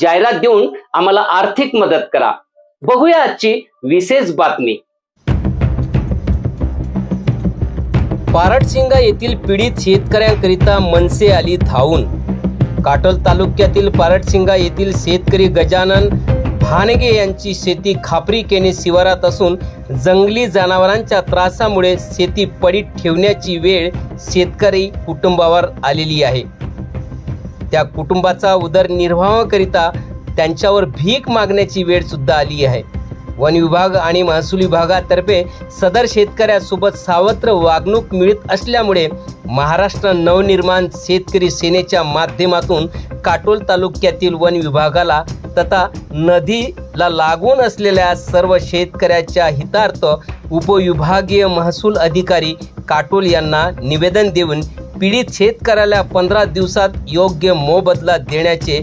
जाहिरात देऊन आम्हाला आर्थिक मदत करा. बघूया आजची विशेष बातमी. पारडसिंगा येथील पीडित शेतकऱ्यांकरिता मनसे आली धावून. काटोल तालुक्यातील पारडसिंगा येथील शेतकरी गजानन भानगे यांची शेती खापरी केने शिवारात असून जंगली जनावरांच्या त्रासामुळे शेती पडीत ठेवण्याची वेळ शेतकरी कुटुंबावर आलेली आहे. त्या कुटुंबाचा उदरनिर्वाहाकरिता त्यांच्यावर भीक मागण्याची वेळ सुद्धा आली आहे. वन विभाग आणि महसूल विभागातर्फे सदर शेतकऱ्यासोबत सावत्र वागणूक मिळत असल्यामुळे महाराष्ट्र नवनिर्माण शेतकरी सेनेच्या माध्यमातून काटोल तालुक्यातील वन विभागाला तथा नदीला लागून असलेल्या सर्व शेतकऱ्याच्या हितार्थ उपविभागीय महसूल अधिकारी काटोल यांना निवेदन देऊन पीडित शेतकऱ्याला पंधरा दिवसात योग्य मोबदला देण्याचे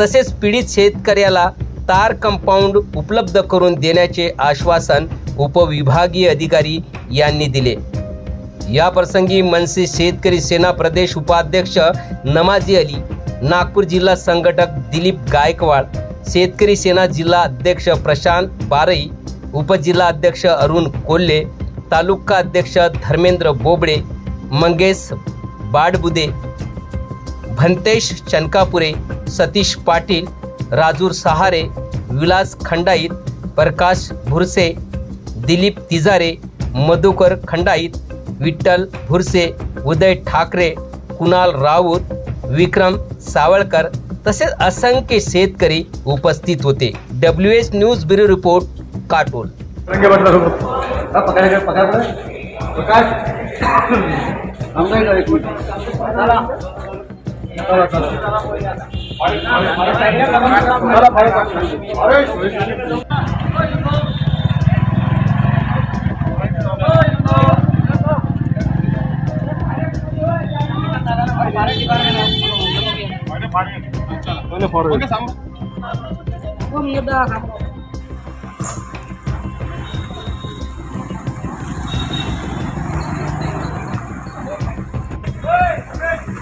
तसेच पीडित शेतकऱ्याला तार कंपाऊंड उपलब्ध करून देण्याचे आश्वासन उपविभागीय अधिकारी यांनी दिले. या प्रसंगी मनसे शेतकरी सेना प्रदेश उपाध्यक्ष नमाजी अली नागपूर जिल्हा संघटक दिलीप गायकवाड शेतकरी सेना जिल्हा अध्यक्ष प्रशांत बारई उपजिल्हा अध्यक्ष अरुण कोल्हे तालुका अध्यक्ष धर्मेंद्र बोबडे मंगेश बाडबुदे भंतेश चनकापुरे सतीश पाटील राजूर सहारे विलास खंडाईत प्रकाश भुरसे दिलीप तिजारे मधुकर खंडाईत विठ्ठल भुरसे उदय ठाकरे कुणाल राऊत विक्रम सावळकर तसेच असंख्य शेतकरी उपस्थित होते. W H news bureau report Katol. रंगे बटला सोबत हा पकड इकडे, पकड इकडे. प्रकाश थांब ना इकडे एक मिनिट. चला, चला. चला,